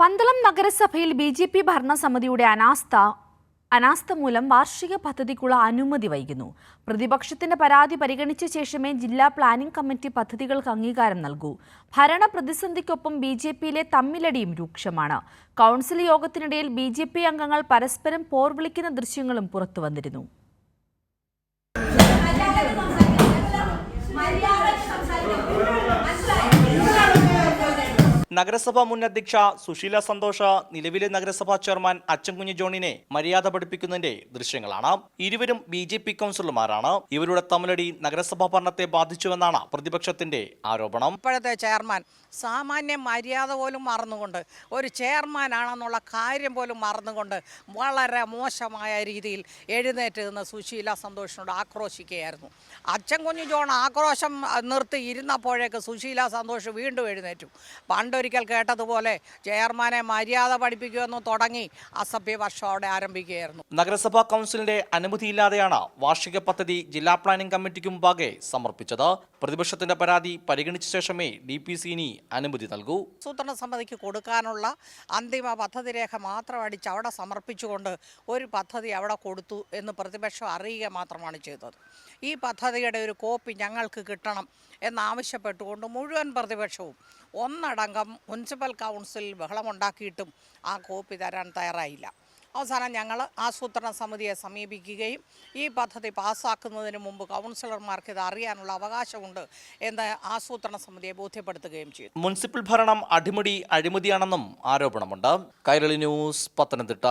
പന്തളം നഗരസഭയിൽ B J P ഭരണസമിതിയുടെ അനാസ്ഥ അനാസ്ഥ മൂലം വാർഷിക പദ്ധതിക്കുള്ള അനുമതി വൈകുന്നു. പ്രതിപക്ഷത്തിന്റെ പരാതി പരിഗണിച്ച ശേഷമേ ജില്ലാ പ്ലാനിംഗ് കമ്മിറ്റി പദ്ധതികൾക്ക് അംഗീകാരം നൽകൂ. ഭരണ പ്രതിസന്ധിക്കൊപ്പം ബി ജെ പിയിലെ തമ്മിലടിയും രൂക്ഷമാണ്. കൗൺസിൽ യോഗത്തിനിടയിൽ ബി ജെ പി അംഗങ്ങൾ പരസ്പരം പോർവിളിക്കുന്ന ദൃശ്യങ്ങളും പുറത്തുവന്നിരുന്നു. നഗരസഭാ മുൻ അധ്യക്ഷ സുശീല സന്തോഷ നിലവിലെ നഗരസഭാ ചെയർമാൻ അച്ചൻകുഞ്ഞ് ജോണിനെ മര്യാദ പഠിപ്പിക്കുന്നതിന്റെ ദൃശ്യങ്ങളാണ്. ഇരുവരും ബി ജെ പി കൗൺസിലർമാരാണ്. ഇവരുടെ തമ്മിലടി നഗരസഭാ ഭരണത്തെ ബാധിച്ചുവെന്നാണ് പ്രതിപക്ഷത്തിന്റെ ആരോപണം. ഇപ്പോഴത്തെ ചെയർമാൻ സാമാന്യ മര്യാദ പോലും മറന്നുകൊണ്ട് ഒരു ചെയർമാനാണെന്നുള്ള കാര്യം പോലും മറന്നുകൊണ്ട് വളരെ മോശമായ രീതിയിൽ എഴുന്നേറ്റ് നിന്ന് സുശീല സന്തോഷിനോട് ആക്രോശിക്കുകയായിരുന്നു. അച്ഛൻ കുഞ്ഞു ജോൺ ആക്രോശം നിർത്തി ഇരുന്നപ്പോഴേക്ക് സുശീല സന്തോഷ് വീണ്ടും എഴുന്നേറ്റു. പണ്ടൊരിക്കൽ കേട്ടതുപോലെ ചെയർമാനെ മര്യാദ പഠിപ്പിക്കുമെന്ന് തുടങ്ങി അസഭ്യ വർഷം അവിടെ ആരംഭിക്കുകയായിരുന്നു. നഗരസഭാ കൗൺസിലിന്റെ അനുമതിയില്ലാതെയാണ് വാർഷിക പദ്ധതി ജില്ലാ പ്ലാനിംഗ് കമ്മിറ്റിക്ക് മുമ്പാകെ സമർപ്പിച്ചത്. പ്രതിപക്ഷത്തിന്റെ പരാതി പരിഗണിച്ച ശേഷമേ ഡി പി സിനി അനുമതി നൽകൂ. ആസൂത്രണ സമിതിക്ക് കൊടുക്കാനുള്ള അന്തിമ പദ്ധതി രേഖ മാത്രം അടിച്ച് അവിടെ സമർപ്പിച്ചുകൊണ്ട് ഒരു പദ്ധതി അവിടെ കൊടുത്തു എന്ന് പ്രതിപക്ഷം അറിയുക മാത്രമാണ് ചെയ്തത്. ഈ പദ്ധതിയുടെ ഒരു കോപ്പി ഞങ്ങൾക്ക് കിട്ടണം എന്നാവശ്യപ്പെട്ടുകൊണ്ട് മുഴുവൻ പ്രതിപക്ഷവും ഒന്നടങ്കം മുനിസിപ്പൽ കൗൺസിൽ ബഹളമുണ്ടാക്കിയിട്ടും ആ കോപ്പി തരാൻ തയ്യാറായില്ല. അവസാനം ഞങ്ങൾ ആസൂത്രണ സമിതിയെ സമീപിക്കുകയും ഈ പദ്ധതി പാസ്സാക്കുന്നതിന് മുമ്പ് കൗൺസിലർമാർക്ക് ഇത് അറിയാനുള്ള അവകാശമുണ്ട് എന്ന് ആസൂത്രണ സമിതിയെ ബോധ്യപ്പെടുത്തുകയും ചെയ്തു. മുനിസിപ്പൽ ഭരണം അടിമുടി അഴിമതിയാണെന്നും ആരോപണമുണ്ട്. കൈരളി ന്യൂസ് പത്തനംതിട്ട.